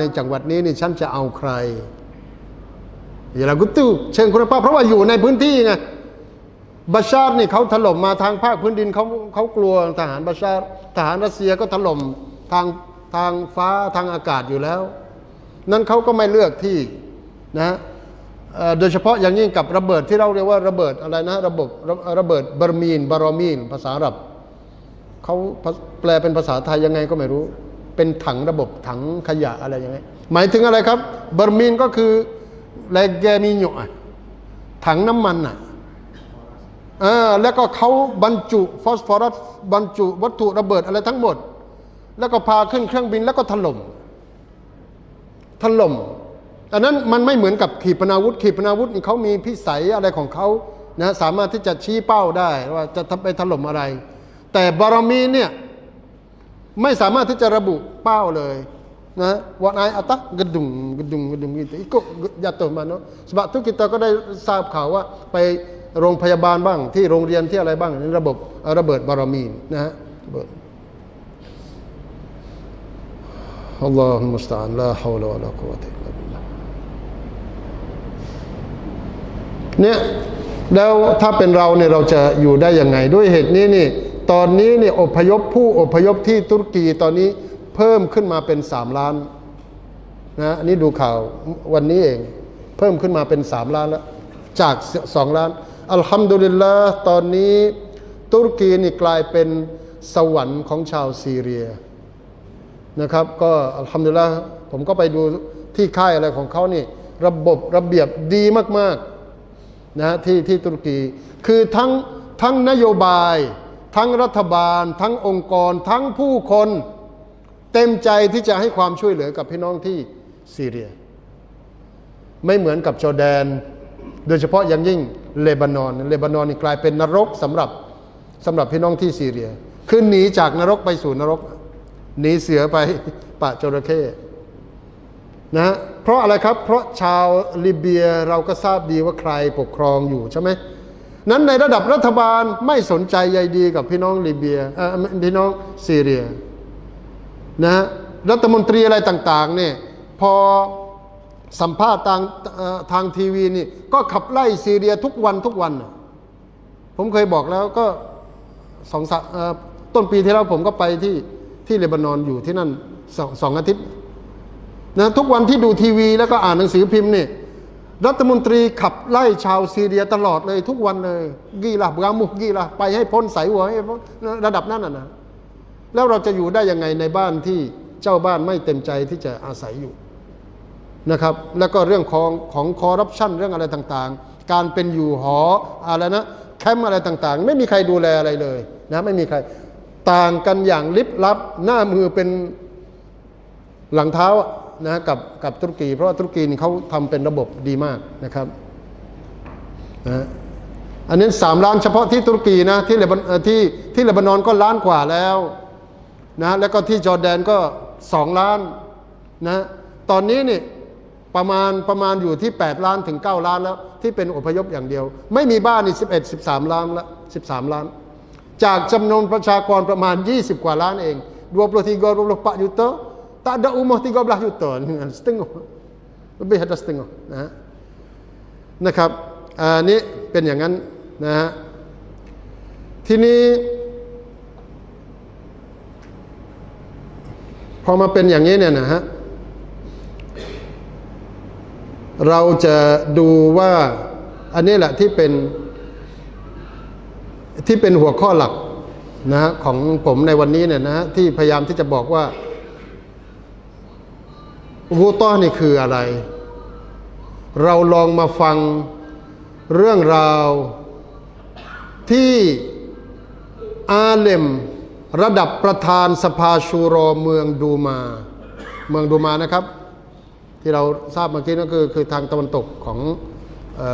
ในจังหวัดนี้นี่ฉันจะเอาใครอย่าละกุตุเชิงคุณภาพเพราะว่าอยู่ในพื้นที่ไงบาชาร์นี่เขาถล่มมาทางภาคพื้นดินเขาเขากลัวทหารบาชาร์ทหารรัสเซียก็ถล่มทางทางฟ้าทางอากาศอยู่แล้ว นั้นเขาก็ไม่เลือกที่นะโดยเฉพาะอย่างยิ่งกับระเบิดที่เราเรียกว่าระเบิดอะไรนะระบบระระเบิดบารมีนบารอมีนภาษาอับเขาแปลเป็นภาษาไทยยังไงก็ไม่รู้ เป็นถังระบบถังขยะอะไรยังไงหมายถึงอะไรครับบาร์มีนก็คือแลแกมิโยอะถังน้ำมันอะเออแล้วก็เขาบรรจุฟอสฟอรัสบรรจุวัตถุระเบิดอะไรทั้งหมด แล้วก็พาขึ้นเครื่องบินแล้วก็ถล่มถล่มอันนั้นมันไม่เหมือนกับขีปนาวุธ ขีปนาวุธเขามีพิสัยอะไรของเขานะสามารถที่จะชี้เป้าได้ว่าจะไปถล่มอะไร แต่บารมีเนี่ย ไม่สามารถที่จะระบุเป้าเลยนะว่านายอัตะกระดุงกระดุงกระดุงgitu ikut jatuh mana sebab tu kita ก็ได้ทราบข่าวว่าไปโรงพยาบาลบ้าง ที่โรงเรียนที่อะไรบ้างนี่ระบบระเบิดบารมีนะฮะระเบิด الله المستعان لا حول ولا قوة إلا بالله เนี่ยแล้วถ้าเป็นเราเนี่ยเราจะอยู่ได้ยังไง ด้วยเหตุนี้นี่ ตอนนี้เนี่ยอพยพผู้อพยพที่ตุรกีตอนนี้เพิ่มขึ้นมาเป็นสามล้านนะอันนี้ดูข่าววันนี้เอง เพิ่มขึ้นมาเป็นสามล้านแล้วจากสองล้าน อัลฮัมดุลิลละตอนนี้ตุรกีนี่กลายเป็นสวรรค์ของชาวซีเรียนะครับ ก็อัลฮัมดุลิลละผมก็ไปดูที่ค่ายอะไรของเขานี่ ระบบระเบียบดีมากๆนะที่ที่ตุรกี คือทั้งทั้งนโยบาย ทั้งรัฐบาล ทั้งองค์กร ทั้งผู้คน เต็มใจที่จะให้ความช่วยเหลือกับพี่น้องที่ซีเรีย ไม่เหมือนกับจอร์แดน โดยเฉพาะอย่างยิ่งเลบานอนเลบานอนนี่กลายเป็นนรกสำหรับสำหรับพี่น้องที่ซีเรียคือหนีจากนรกไปสู่นรกหนีเสือไปปะจระเข้นะฮะเพราะอะไรครับ เพราะชาวลิเบียเราก็ทราบดีว่าใครปกครองอยู่ใช่ไหม นั้นในระดับรัฐบาลไม่สนใจใยดีกับพี่น้องลิเบียพี่น้องซีเรียนะรัฐมนตรีอะไรต่างๆเนี่ยพอสัมภาษณ์ทางทางทีวีนี่ก็ขับไล่ซีเรียทุกวันทุกวัน ผมเคยบอกแล้วก็สองสต้นปีที่แล้วผมก็ไปที่ที่เลบานอนอยู่ที่นั่นสองสองอาทิตย์นะทุกวันที่ดูทีวีแล้วก็อ่านหนังสือพิมพ์เนี่ย รัฐมนตรีขับไล่ชาวซีเรียตลอดเลยทุกวันเลย กีละบามุกกีละไปให้พ้นสายหัวให้พ้นระดับนั้นน่ะนะแล้วเราจะอยู่ได้ยังไงในบ้านที่เจ้าบ้านไม่เต็มใจที่จะอาศัยอยู่นะครับ แล้วก็เรื่องของของคอร์รัปชันเรื่องอะไรต่างๆ การเป็นอยู่หออะไรนะแคมป์อะไรต่างๆ ไม่มีใครดูแลอะไรเลยนะไม่มีใครต่างกันอย่างลิบลับหน้ามือเป็นหลังเท้าอะ นะกับกับตุรกี เพราะว่าตุรกีนี่เขาทำเป็นระบบดีมากนะครับนะอันนี้สามล้านเฉพาะที่ตุรกีนะที่เลบานเอ่อที่ที่เลบานอนก็ล้านกว่าแล้วนะแล้วก็ที่จอร์แดนก็สองล้านนะตอนนี้นี่ประมาณประมาณอยู่ที่ 8 ล้านถึง 9 ล้านแล้ว ที่เป็นอพยพอย่างเดียว ไม่มีบ้านนี่11 13 ล้านละ13 ล้าน จากจำนวนประชากรประมาณ 20 กว่าล้านเอง23 24 juta tak ada rumah 13 juta setengah lebih ada setengah นะฮะนะครับอันนี้เป็นอย่างนั้นนะฮะ ทีนี้ พอมาเป็นอย่างนี้เนี่ยนะฮะ เราจะดูว่า อันนี้แหละที่เป็น ที่เป็นหัวข้อหลักนะฮะของผมในวันนี้เนี่ยนะฮะที่พยายามที่จะบอกว่า วูต้อนี่คืออะไร เราลองมาฟังเรื่องราว ที่อาเลมระดับประธานสภาชูรอเมืองดูมา เมืองดูมานะครับ ที่เราทราบเมื่อกี้ก็คือคือทางตะวันตกของเอ่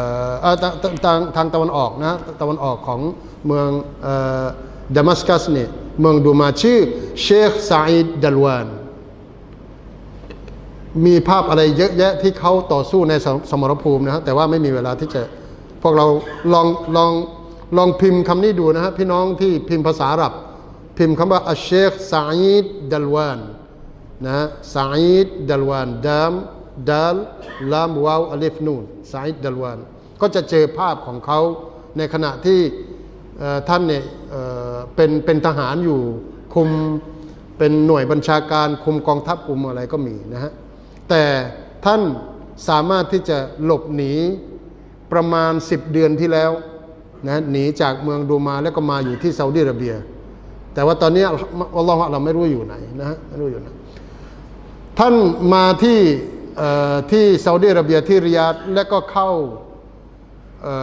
อทางทางทางตะวันออกนะตะวันออกของเมืองเอ่อดามัสกัสเนี่ยเมืองดูมาชื่อเชคซาอิดดัลวาน มีภาพอะไรเยอะแยะที่เขาต่อสู้ในสมสมรภูมินะฮะแต่ว่าไม่มีเวลาที่จะพวกเราลองลองลองพิมพ์คำนี้ดูนะฮะพี่น้องที่พิมพ์ภาษาอาหรับ พิมพ์คำว่าอัชเชคซาอิดดัลวานนะซาอิดดัลวานดามดัลลามวาวอลิฟนูนซาอิดดัลวานก็จะเจอภาพของเขาในขณะที่ท่านเนี่ยเป็นเป็นทหารอยู่คุมเป็นหน่วยบัญชาการคุมกองทัพคุมอะไรก็มีนะฮะ แต่ท่านสามารถที่จะหลบหนีประมาณ 10 เดือนที่แล้วนะหนีจากเมืองดูมาแล้วก็มาอยู่ที่ซาอุดิอาระเบีย แต่ว่าตอนนี้อัลลอฮฺเราไม่รู้อยู่ไหนนะฮะไม่รู้อยู่ไหนท่านมาที่เอ่อที่ซาอุดิอาระเบียที่ริยาดและก็เข้าเอ่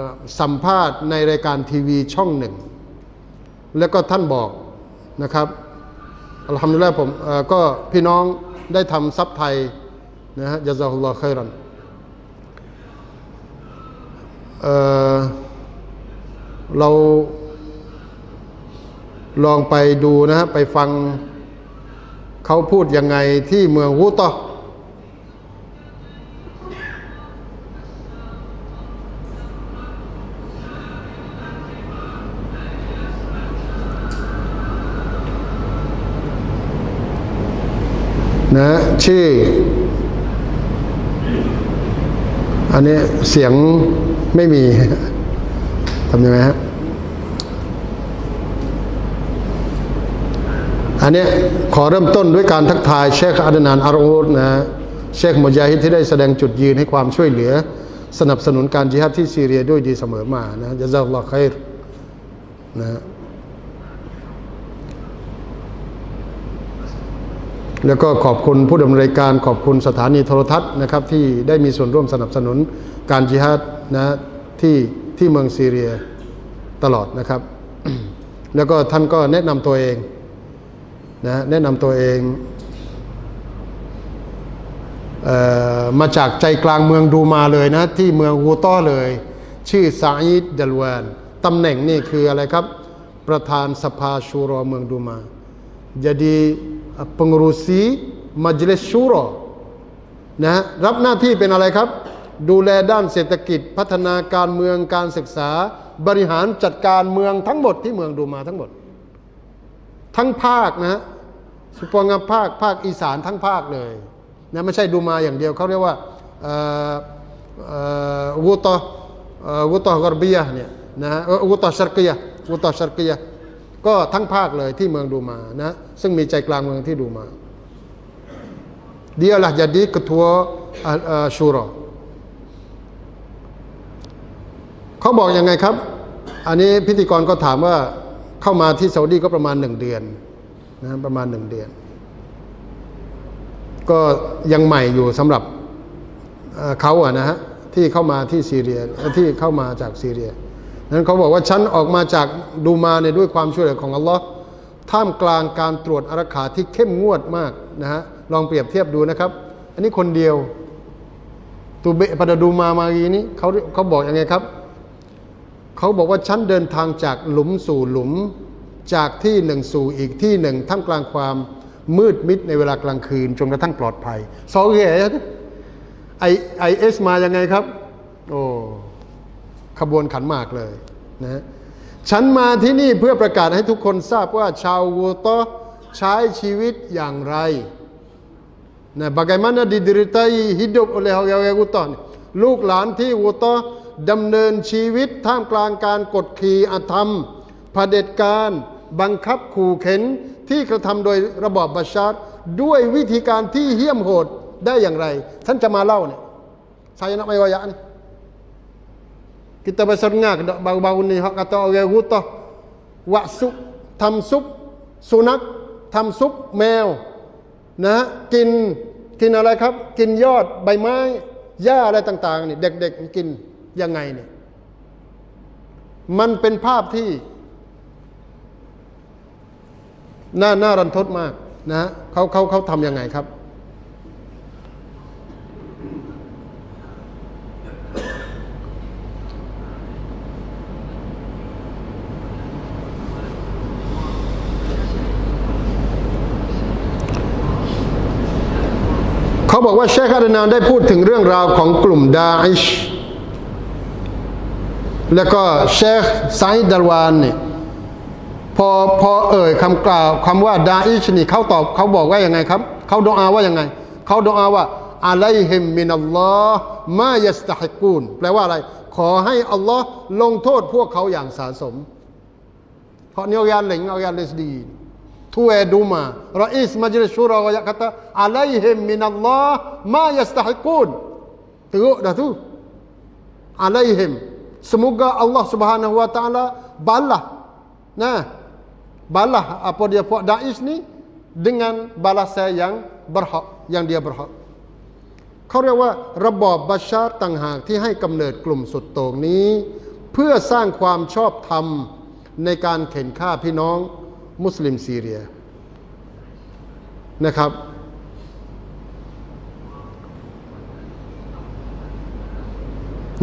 อสัมภาษณ์ในรายการทีวีช่องหนึ่ง แล้วก็ท่านบอกนะครับอัลฮัมดุลิลละห์ผมเอ่อก็พี่น้อง ได้ทำซับไทยนะฮะยะซาฮุลลอฮ์คอยรันเออเราลองไปดูนะฮะไปฟังเขาพูดยังไงที่เมืองวูตอ นะชื่อ อันนี้เสียงไม่มีทำยังไงฮะอันนี้ขอเริ่มต้นด้วยการทักทายเชคอาดนานอารอูดนะเชคมุจาฮิดที่ได้แสดงจุดยืนให้ความช่วยเหลือ สนับสนุนการจิฮัดที่ซีเรียด้วยดีเสมอมานะจะซาอัลลอฮ์คัยรนะ แล้วก็ขอบคุณผู้ดำเนินรายการขอบคุณสถานีโทรทัศน์นะครับที่ได้มีส่วนร่วมสนับสนุนการจิฮัดนะที่ที่เมืองซีเรียตลอดนะครับ แล้วก็ท่านก็แนะนำตัวเองนะแนะนำตัวเองเออมาจากใจกลางเมืองดูมาเลยนะที่เมืองวูต้อเลย ชื่อซาอิดดัลวานตำแหน่งนี่คืออะไรครับ ประธานสภาชูรอเมืองดูมา jadi pengurusi Majlis syura นะรับหน้าที่เป็นอะไรครับ ดูแลด้านเศรษฐกิจ พัฒนาการเมืองการศึกษา บริหารจัดการเมืองทั้งหมดที่เมืองดูมาทั้งหมด ทั้งภาคนะฮะสุปงภาคภาคอีสานทั้งภาคเลยนะไม่ใช่ดูมาอย่างเดียวเขาเรียกว่าอ่อเอ่อวุตเอ่อวุตกรบียะเนี่ยนะอุตอชัรกียะวุตอชัรกียะ ก็ทั้งภาคเลยที่เมืองดูมานะซึ่งมีใจกลางเมืองที่ดูมา Dialah jadi ketua uh, syura เขาบอกยังไงครับ อันนี้พิธีกรก็ถามว่าเข้ามาที่ซาอุดีก็ประมาณหนึ่งเดือนนะประมาณหนึ่งเดือน ก็ยังใหม่อยู่สำหรับเขาอะนะฮะที่เข้ามาที่ซีเรียที่เข้ามาจากซีเรีย นั้นเขาบอกว่าฉันออกมาจากดูมาเนี่ยด้วยความช่วยเหลือของอัลลอฮ์ท่ามกลางการตรวจอารักขาที่เข้มงวดมากนะฮะลองเปรียบเทียบดูนะครับ อันนี้คนเดียวตูเบปดดูมามารีนี้เขาเขาบอกยังไงครับเขาบอกว่าฉันเดินทางจากหลุมสู่หลุมจากที่หนึ่งสู่อีกที่หนึ่งท่ามกลางความมืดมิดในเวลากลางคืนจนกระทั่งปลอดภัยซอเกไอไอเอสมายังไงครับ โอ้ ขบวนขันหมากเลยนะฉันมาที่นี่เพื่อประกาศให้ทุกคนทราบว่าชาววูตใช้ชีวิตอย่างไร Nah, bagaimana dideritai hidup oleh orang-orang w u t o ลูกหลานที่วูตดำเนินชีวิตท่ามกลางการกดขี่อธรรมเผด็จการบังคับขู่เข็นที่กระทำโดยระบอบบัชชาร์ด้วยวิธีการที่เหี้ยมโหดได้อย่างไร ท่านจะมาเล่าเนี่ย saya nak mai royak ni kita bersengah dak baru-baru ni hak kata orang Wutoh วะซุปทำซุปสุนัขทำซุปแมวนะกินกินอะไรครับ กินยอดใบไม้หญ้าอะไรต่าง ๆ นี่ เด็ก ๆ กินยังไงเนี่ยมันเป็นภาพที่น่าน่ารันทดมากนะเขาเขาเขาทำยังไงครับ เขาบอกว่าเชคอาดนานได้พูดถึงเรื่องราวของกลุ่มดาอิชแล้วก็เชคไซดัลวานเนี่ยพอพอเอ่ยคำกล่าวคำว่าดาอิชนี่เขาตอบเขาบอกว่ายังไงครับเขาดออาว่ายังไงเขาดออาว่าอะลัยฮิมมินัลลอฮ์มายัสตะฮิกูนแปลว่าอะไร ขอให้อัลลอฮ์ลงโทษพวกเขาอย่างสาสม เพราะเนี่เอายาเหลงเอายาเลสดี ทูเอดูมารอิสมัจลิสชูรอkata alaihim minallah ma yastahiqun teruk dah tu alaihim semoga Allah Subhanahu wa taala balah nah balah apa dia buat Daesh ni dengan balasan yang berhak yang dia berhak เขาเรียกว่าระบอบบัชชาร์ต่างหากที่ให้กำเนิดกลุ่มสุดโต่งนี้ เพื่อสร้างความชอบธรรมในการเข็นฆ่าพี่น้อง มุสลิมซีเรียนะครับ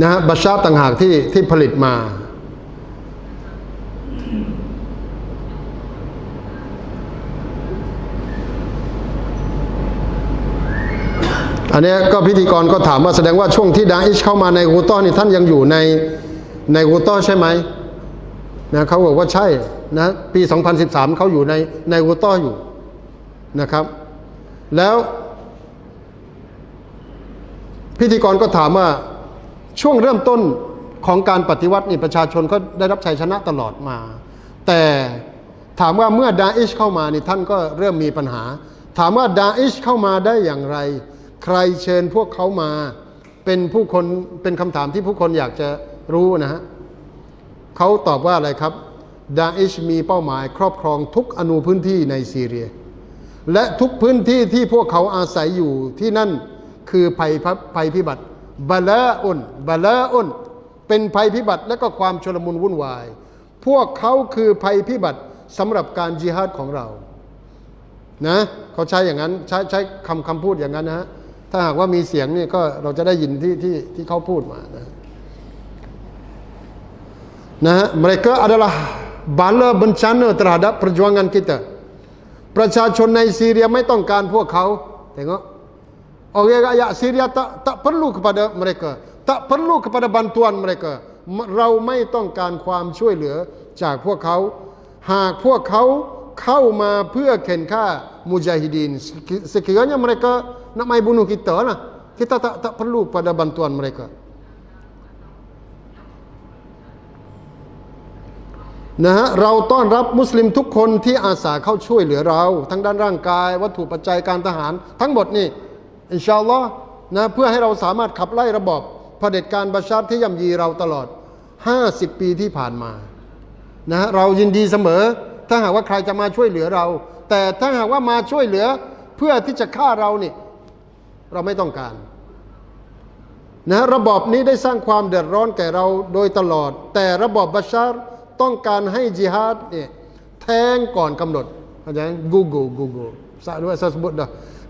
นะฮะบัชชาร์ต่างหากที่ที่ผลิตมา อันนี้ก็พิธีกรก็ถามว่าแสดงว่าช่วงที่ดาอิชเข้ามาในกูตอนี่ท่านยังอยู่ในในกูตอใช่ไหมนะเขาบอกว่าใช่ นะปี 2013 เขาอยู่ในในกูตออยู่นะครับ แล้วพิธีกรก็ถามว่าช่วงเริ่มต้นของการปฏิวัตินี่ประชาชนก็ได้รับชัยชนะตลอดมา แต่ถามว่าเมื่อดาอิชเข้ามานี่ท่านก็เริ่มมีปัญหา ถามว่าดาอิชเข้ามาได้อย่างไร ใครเชิญพวกเขามา เป็นผู้คนเป็นคำถามที่ผู้คนอยากจะรู้นะฮะเขาตอบว่าอะไรครับ ดาอิชมีเป้าหมายครอบครองทุกอนูพื้นที่ในซีเรีย และทุกพื้นที่ที่พวกเขาอาศัยอยู่ที่นั่นคือภัยพัภัยพิบัติบาลาอุนบาลาอุนเป็นภัยพิบัติและก็ความชลมุนวุ่นวาย พวกเขาคือภัยพิบัติสำหรับการจิฮาดของเรานะเขาใช้อย่างนั้นใช้ใช้คำคำพูดอย่างนั้นนะฮะถ้าหากว่ามีเสียงนี่ก็เราจะได้ยินที่ที่ที่เขาพูดมานะนะฮ bala bencana terhadap perjuangan kita. Percacun di Syria, tidak tong kan kau, tengok. Orang rakyat Syria tak tak perlu kepada mereka, tak perlu kepada bantuan mereka. Rau mai tong kan kuam cuy leh, jah pu kau. Hak pu kau, kau ma pu ken ka mujahidin. Sekiranya mereka nak mai bunuh kita lah. Kita tak tak perlu pada bantuan mereka. นะฮะเราต้อนรับมุสลิมทุกคนที่อาสาเข้าช่วยเหลือเรา ทั้งด้านร่างกาย วัตถุปัจจัยการทหาร ทั้งหมดนี่อินชาอัลลอฮ์นะเพื่อให้เราสามารถขับไล่ระบอบเผด็จการบัชชัดที่ย่ำยีเราตลอด 50 ปีที่ผ่านมานะฮะเรายินดีเสมอ ถ้าหากว่าใครจะมาช่วยเหลือเรา แต่ถ้าหากว่ามาช่วยเหลือเพื่อที่จะฆ่าเรานี่เราไม่ต้องการนะระบอบนี้ได้สร้างความเดือดร้อนแก่เราโดยตลอด แต่ระบอบบัชชัด ต้องการให้จิฮาดเนี่ยแทงก่อนกำหนดเข้าใจกูกูกูกูสะด้วยสะสบุดเด้อ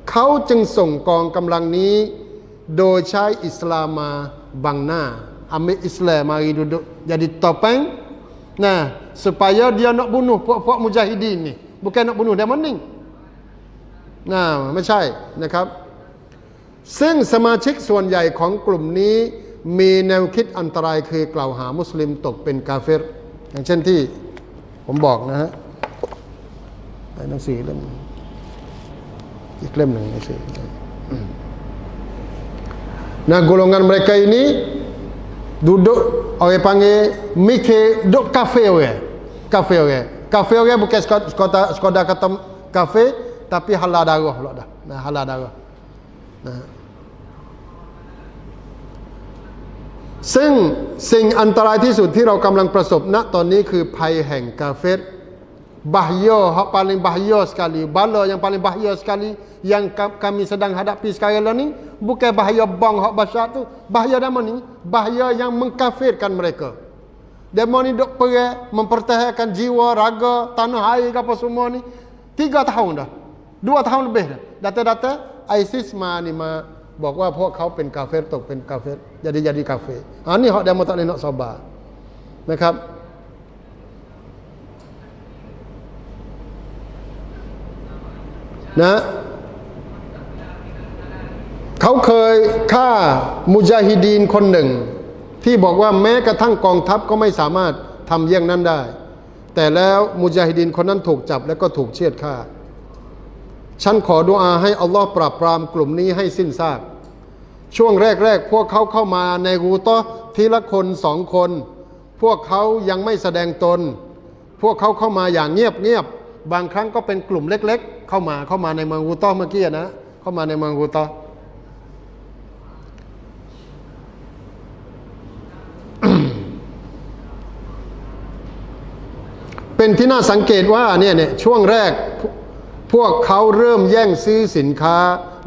เขาจึงส่งกองกำลังนี้ โดยใช้อิสลามมาบังหน้า ambil Islam mari duduk jadi topeng nah supaya dia nak bunuh puak-puak mujahidin ni bukan nak bunuh dia mending นะไม่ใช่นะครับ ซึ่งสมาชิกส่วนใหญ่ของกลุ่มนี้ มีแนวคิดอันตรายคือกล่าวหามุสลิมตกเป็นกาเฟร อย่างเช่นที่ผมบอกนะฮะในหนังสือเล่มอีกเล่มหนึ่งหนังสือนะ golongan mereka ini duduk orang panggil mikir duduk kafe orang kafe orang kafe orang bukan sekadar sekadar kata kafe tapi halal darah pula dah nah halal darah nah ซึ่งสิ่งอันตรายที่สุดที่เรากำลังประสบณตอนนี้คือภัยแห่งกาเฟร bahaya hak paling bahaya sekali bala yang paling bahaya sekali yang kami sedang hadapi sekarang ni bukan bahaya bang hak basyat tu bahaya demo ni bahaya yang mengkafirkan mereka demo ni duk perang mempertahankan jiwa raga tanah air apa semua ni tiga tahun dah dua tahun lebih dah data-data ISIS ma ni ma บอกว่าพวกเขาเป็นกาเฟตกเป็นกาเฟร jadi jadi kafir อันนี้เขาเดโมตักเลนักซอบานะครับ นะเขาเคยฆ่ามุจาฮิดีนคนหนึ่ง ที่บอกว่าแม้กระทั่งกองทัพก็ไม่สามารถทำเยี่ยงนั้นได้ แต่แล้วมุจาฮิดีนคนนั้นถูกจับแล้วก็ถูกเชือดฆ่า ฉันขอดุอาให้อัลลอฮ์ปราบปรามกลุ่มนี้ให้สิ้นซาก ช่วงแรกๆ พวกเขาเข้ามาในกูตอทีละคนสองคน พวกเขายังไม่แสดงตน พวกเขาเข้ามาอย่างเงียบๆบางครั้งก็เป็นกลุ่มเล็ก ๆ เข้ามาเข้ามาในเมืองกูตอเมื่อกี้นะ เข้ามาในเมืองกูตอเป็นที่น่าสังเกตว่าเนี่ยเนี่ยช่วงแรก พวกเขาเริ่มแย่งซื้อสินค้า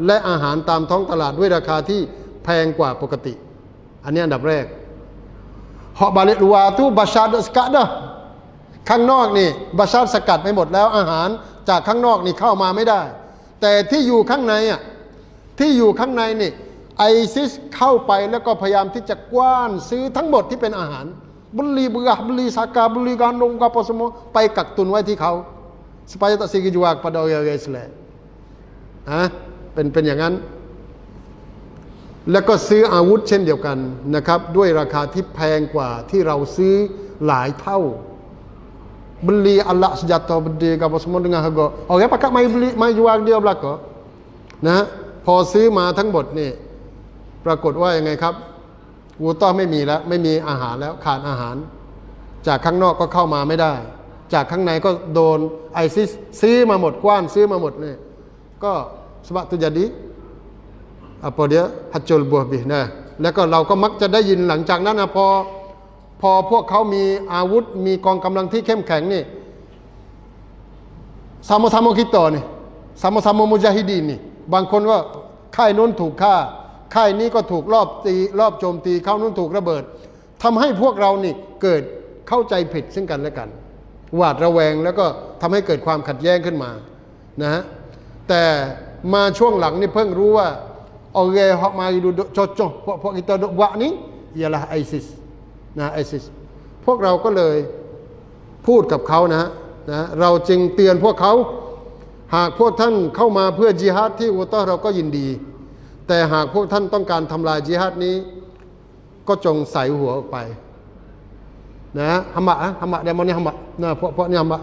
และอาหารตามท้องตลาดด้วยราคาที่แพงกว่าปกติ อันนี้อันดับแรกฮอบาเลลูวาตูบาชาดสกัดนะข้างนอกนี่บาชาดสกัดไปหมดแล้วอาหารจากข้างนอกนี่เข้ามาไม่ได้ แต่ที่อยู่ข้างในอะที่อยู่ข้างในนี่ไอซิสเข้าไปแล้วก็พยายามที่จะกว้านซื้อทั้งหมดที่เป็นอาหาร beli berah, beli saka, beli gandum apa semua, ไปกักตุนไว้ที่เขา supaya tak sigi jua kepada orang-orang Islam ฮะเป็นเป็นอย่างนั้น แล้วก็ซื้ออาวุธเช่นเดียวกันนะครับ ด้วยราคาที่แพงกว่าที่เราซื้อหลายเท่า beli alat senjata benda ke apa semua dengan harga orang pakat mai beli mai jual dia belaka นะฮะพอซื้อมาทั้งหมดนี่ปรากฏว่ายังไงครับวูต้อไม่มีแล้ว ไม่มีอาหารแล้วขาดอาหาร จากข้างนอกก็เข้ามาไม่ได้ จากข้างในก็โดนไอซิสซื้อมาหมดกว้านซื้อมาหมดเนี่ยก็สบัตุจดี apa dia hacul buah bih นะแล้วก็เราก็มักจะได้ยินหลังจากนั้นนะพอพอพวกเขามีอาวุธมีกองกำลังที่เข้มแข็งนี่ sama-sama kita ni sama-sama mujahidin ni บางคนว่าค่ายนู้นถูกฆ่าค่ายนี้ก็ถูกรอบตีรอบโจมตีเข้านู้นถูกระเบิดทำให้พวกเรานี่เกิดเข้าใจผิดซึ่งกันและกัน หวาดระแวงแล้วก็ทำให้เกิดความขัดแย้งขึ้นมานะฮะแต่มาช่วงหลังนี่เพิ่งรู้ว่า orang hak mari duduk cocok puak-puak kita duduk buat ni ialah ISIS นะ ISIS พวกเราก็เลยพูดกับเขานะฮะนะเราจึงเตือนพวกเขา หากพวกท่านเข้ามาเพื่อจิฮาดที่อุตอเราก็ยินดี แต่หากพวกท่านต้องการทำลายจิฮาดนี้ ก็จงใส่หัวออกไป นะฮามะฮามะเดมอนนี่ฮามะนะพวกพวกนี่ฮามะ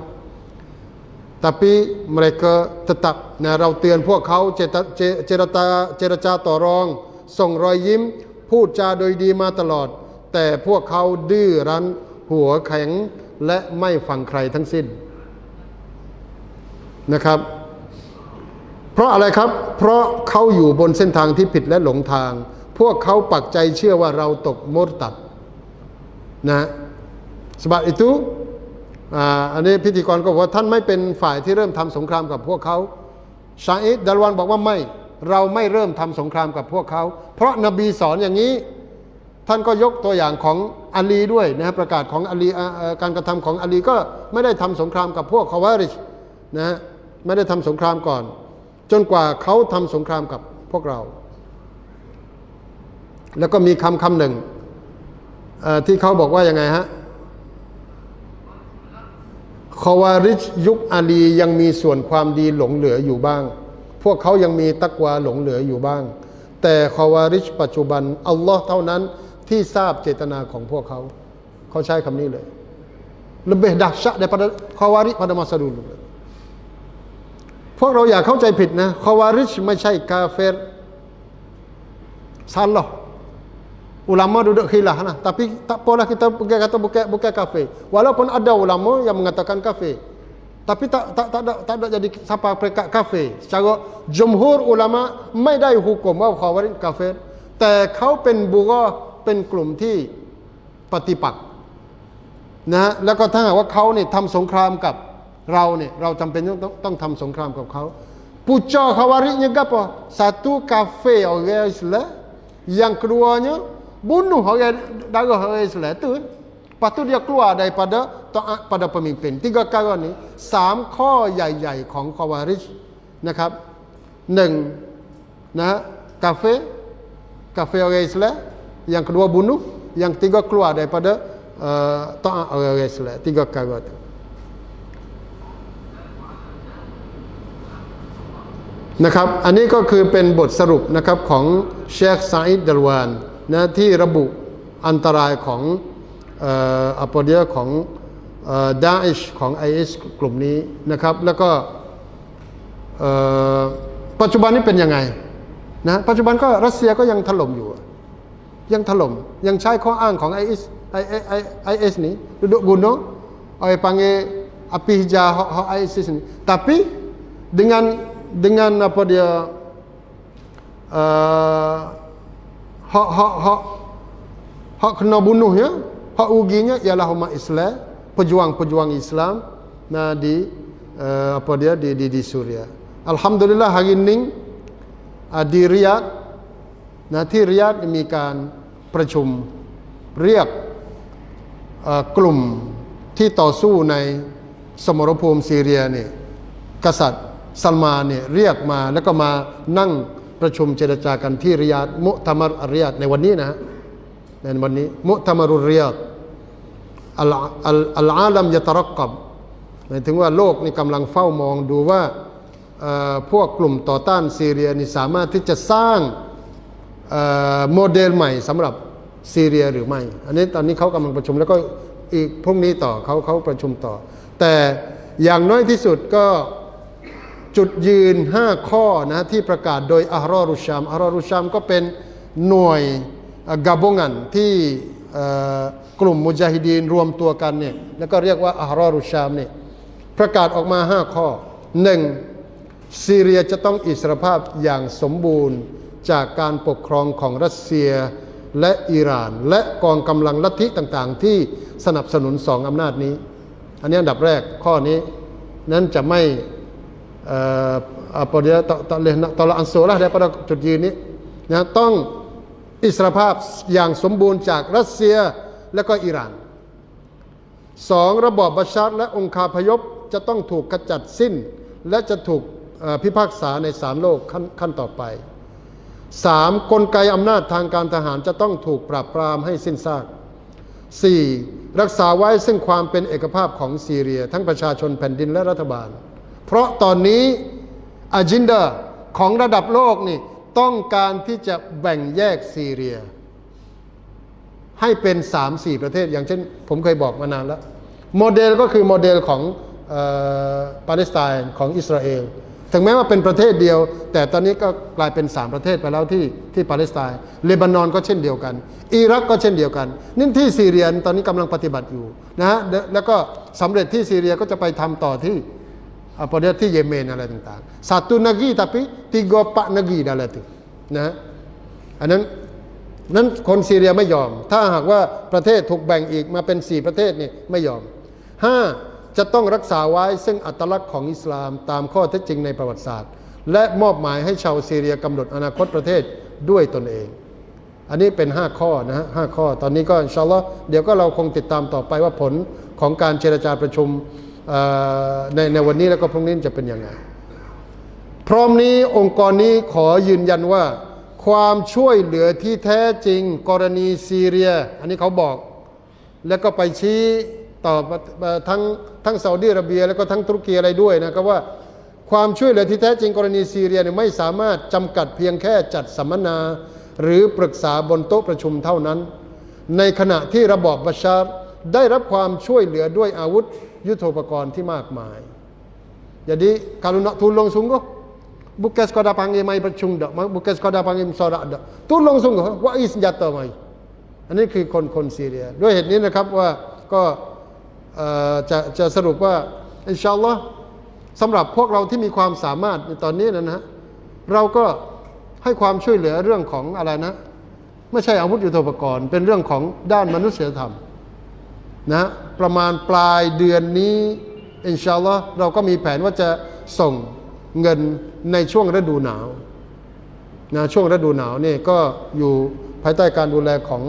tapi mereka tetap นะเราเตือนพวกเขาเจตเจเจรจาเจรจาต่อรอง ส่งรอยยิ้ม พูดจาโดยดีมาตลอด แต่พวกเขาดื้อรั้นหัวแข็งและไม่ฟังใครทั้งสิ้นนะครับ เพราะอะไรครับ เพราะเขาอยู่บนเส้นทางที่ผิดและหลงทาง พวกเขาปักใจเชื่อว่าเราตกมรตัดนะ sebab itu อ่าอันนี้พิธีกรก็บอกว่าท่านไม่เป็นฝ่ายที่เริ่มทำสงครามกับพวกเขาชาอิดดัลวันบอกว่าไม่เราไม่เริ่มทำสงครามกับพวกเขา เพราะนบีสอนอย่างนี้ ท่านก็ยกตัวอย่างของอาลีด้วยนะฮะประกาศของอาลีการกระทำของอาลีก็ไม่ได้ทำสงครามกับพวกคาวาริชนะฮะไม่ได้ทำสงครามก่อน จนกว่าเขาทำสงครามกับพวกเรา แล้วก็มีคำคำหนึ่งอ่อที่เขาบอกว่ายังไงฮะ คอวาริชยุคอาลียังมีส่วนความดีหลงเหลืออยู่บ้าง พวกเขายังมีตักวาหลงเหลืออยู่บ้าง แต่คอวาริชปัจจุบันอัลลอฮ์เท่านั้นที่ทราบเจตนาของพวกเขา เขาใช้คำนี้เลย lebih dahsyat daripada khawarij pada masa dulu พวกเราอย่าเข้าใจผิดนะคอวาริชไม่ใช่กาเฟร salah ulama duduk khilaf nah tapi tak apalah kita pergi kata bukan bukan kafir walaupun ada ulama yang mengatakan kafir tapi tak tak tak ada tak ada jadi siapa peringkat kafir secara jumhur ulama ไม่ได้หุกมว่าคอวาริชกาเฟรแต่เขาเป็นบุกอเป็นกลุ่มที่ปฏิปักษ์นะฮะแล้วก็ถ้าหากว่าเขาเนี่ยทำสงครามกับเราเนี่ยเราจำเป็นต้องต้องต้องทำสงครามกับเขาปูจอคาวาริชapa satu kafe orang Islam yang keduanya bunuh orang darah orang Islam tu lepas tu dia keluar daripada taat pada pemimpin tiga perkara ni สามข้อใหญ่ ๆ ของคาวาริชนะครับหนึ่งนะฮะกาเฟ่กาเฟ่orang Islam yang kedua bunuh yang ketiga keluar daripada uh, taat orang Islam tiga perkara tu นะครับ อันนี้ก็คือเป็นบทสรุปนะครับของเชคซาอิดดัลวาน นะที่ระบุอันตรายของอัปเดียของดาอิชของไอเอสกลุ่มนี้นะครับ แล้วก็ปัจจุบันนี้เป็นยังไงนะปัจจุบันก็รัสเซียก็ยังถล่มอยู่ ยังถล่มยังใช้ข้ออ้างของไอเอสไอไอเอสนี่ duduk gunung orang panggil api hijau hak ISIS ni tapi dengan dengan apa dia uh, hak hak hak hak kena bunuhnya hak ruginya ialah umat Islam pejuang-pejuang Islam nah di uh, apa dia di di, di Suria Alhamdulillah hari ini uh, di Riyadh นะที่ริยาดมีการประชุมเรียกเอ่อกลุ่มที่ต่อสู้ในสมรภูมิซีเรียเนี่ยกษัตริย์ซัลมานเนี่ยเรียกมาแล้วก็มานั่ง ประชุมเจรจากันที่ริยาดมุตมารริยาดในวันนี้นะฮะในวันนี้มุตมารุริยาดอัลอัลอาลัมยะตรักกับหมายถึงว่าโลกนี่กำลังเฝ้ามองดูว่าพวกกลุ่มต่อต้านซีเรียนี่สามารถที่จะสร้างโมเดลใหม่สำหรับซีเรียหรือไม่ อันนี้ตอนนี้เขากำลังประชุมแล้วก็อีกพรุ่งนี้ต่อเขาเขาประชุมต่อ แต่อย่างน้อยที่สุดก็ จุดยืน 5 ข้อนะที่ประกาศโดยอัลรอรุชามอัลรอรุชามก็เป็นหน่วยกาบงันที่กลุ่มมุจาฮิดีนรวมตัวกันเนี่ยแล้วก็เรียกว่าอัลรอรุชามเนี่ยประกาศออกมา 5 ข้อ 1. ซีเรียจะต้องอิสรภาพอย่างสมบูรณ์จากการปกครองของรัสเซียและอิหร่าน และกองกำลังลัทธิต่างๆ ที่สนับสนุนสองอำนาจนี้ อันนี้อันดับแรกข้อนี้นั้นจะไม่ เอ่อ apa dia tak tak boleh nak tolak ansur lah daripada จุดยืนนี้นะต้องอิสรภาพอย่างสมบูรณ์จากรัสเซียและก็อิหร่านสองระบอบบัชาร์และองคาพยพจะต้องถูกขจัดสิ้น และจะถูกพิพากษาในศาลโลกขั้นขั้นต่อไปสามกลไกอำนาจทางการทหารจะต้องถูกปราบปรามให้สิ้นซากสี่รักษาไว้ซึ่งความเป็นเอกภาพของซีเรีย ทั้งประชาชนแผ่นดินและรัฐบาล เพราะตอนนี้อ g e n d a ของระดับโลกนี่ต้องการที่จะแบ่งแยกซีเรีย ให้เป็น 3 4 ประเทศ อย่างเช่น ผมเคยบอกมานานแล้ว โมเดลก็คือโมเดลของออปาเลสไตน์ของอิสราเอลถึงแม้ว่าเป็นประเทศเดียว แต่ตอนนี้ก็กลายเป็น 3 ประเทศไปแล้วที่ที่ปาเลสไตน์เลบานอนก็เช่นเดียวกัน อิรักก็เช่นเดียวกันนี่ที่ซีเรียตอนนี้กำลังปฏิบัติอยู่นะฮะแล้วแล้วก็สำเร็จที่ซีเรียก็จะไปทำต่อที่ apa dia ที่เยเมนอะไรต่างๆ satu negeri tapi tiga empat negeri dalam itu นะฮะอันนั้นนั้นคนซีเรียไม่ยอม ถ้าหากว่าประเทศถูกแบ่งอีกมาเป็น 4 ประเทศนี่ไม่ยอม 5. จะต้องรักษาไว้ซึ่งอัตลักษณ์ของอิสลามตามข้อเท็จจริงในประวัติศาสตร์ และมอบหมายให้ชาวซีเรียกำหนดอนาคตประเทศด้วยตนเอง อันนี้เป็น 5 ข้อนะฮะห้าข้อ ตอนนี้ก็อินชาอัลลอฮ์เดี๋ยวก็เราคงติดตามต่อไปว่าผลของการเจรจาประชุม ในในวันนี้แล้วก็พรุ่งนี้จะเป็นยังไง พร้อมนี้องค์กรนี้ขอยืนยันว่า ความช่วยเหลือที่แท้จริงกรณีซีเรีย อันนี้เขาบอก แล้วก็ไปชี้ต่อทั้งทั้งซาอุดิอาระเบีย แล้วก็ทั้งตุรกีอะไรด้วยนะครับว่า ความช่วยเหลือที่แท้จริงกรณีซีเรียเนี่ยไม่สามารถจำกัดเพียงแค่จัดสัมมนา หรือปรึกษาบนโต๊ะประชุมเท่านั้น ในขณะที่ระบอบบัชาร์ได้รับความช่วยเหลือด้วยอาวุธ ยุทโธปกรณ์ที่มากมาย Jadi kalau nak tolong sungguh bukan sekadar panggil mai bercung dak, bukan sekadar panggil musarak dak. Tolong sungguh, wai senjata mai. อันนี้คือคนคนซีเรีย ด้วยเหตุนี้นะครับว่าก็จะจะสรุปว่าอินชาอัลลอฮ์สำหรับพวกเราที่มีความสามารถในตอนนี้นะนะเราก็ให้ความช่วยเหลือเรื่องของอะไรนะ ไม่ใช่อาวุธยุทโธปกรณ์ เป็นเรื่องของด้านมนุษยธรรม นะประมาณปลายเดือนนี้อินชาอัลลอฮ์เราก็มีแผนว่าจะส่งเงินในช่วงฤดูหนาวนะช่วงฤดูหนาวนี่ก็อยู่ภายใต้การดูแลของ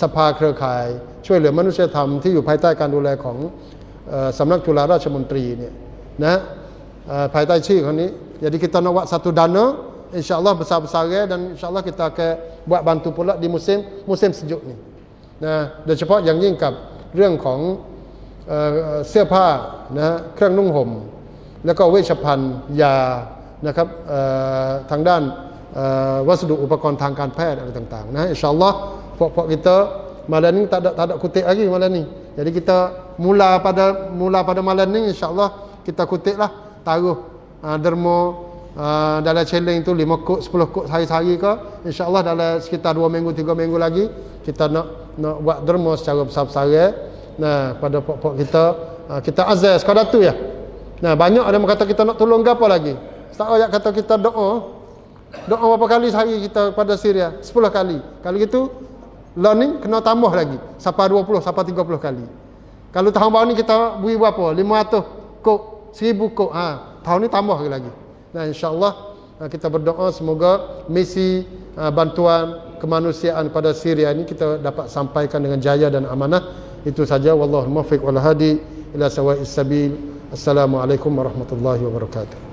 สภาเครือข่าย ช่วยเหลือมนุษยธรรมที่อยู่ภายใต้การดูแลของออสำนักจุฬาราชมนตรีเนี่ยนะภายใต้ชื่อคนนี้ jadi kita nak buat satu dana insyaallah besar-besar dan insyaallah kita akan buat bantu pula di musim musim sejuk ni นะโดยเฉพาะอย่างยิ่งกับ เรื่องของเอ่อเสื้อผ้านะฮะเครื่องนุ่งห่ม แล้วก็เวชภัณฑ์ยานะครับเอ่อทางด้านเอ่อวัสดุอุปกรณ์ทางการแพทย์อะไรต่างๆนะอินชาอัลลอฮ์พวกพวก kita malam ni tak ada tak ada kutip lagi malam ni jadi kita mula pada mula pada malam ni insyaallah kita kutip lah taruh uh, derma uh, dalam challenge tu 5 kok 10 kok sehari-hari ke insyaallah dalam sekitar 2 minggu 3 minggu lagi kita nak nak buat derma secara besar-besaran nah pada pok-pok kita uh, kita azaz sekadar tu ya? Nah banyak ada yang kata kita nak tolong gapo lagi? Ustaz ayat kata kita doa. Doa berapa kali sehari kita pada Syria? 10 kali. Kalau gitu learning kena tambah lagi. Sampai 20 sampai 30 kali. Kalau tahun baru ni kita beri berapa? 500 kok 1000 kok. Ha tahun ni tambah lagi. Nah insyaallah uh, kita berdoa semoga misi uh, bantuan kemanusiaan pada Syria ini kita dapat sampaikan dengan jaya dan amanah. Itu saja. Wallahu muwaffiq wal hadi ila sawa'is sabil. Assalamualaikum warahmatullahi wabarakatuh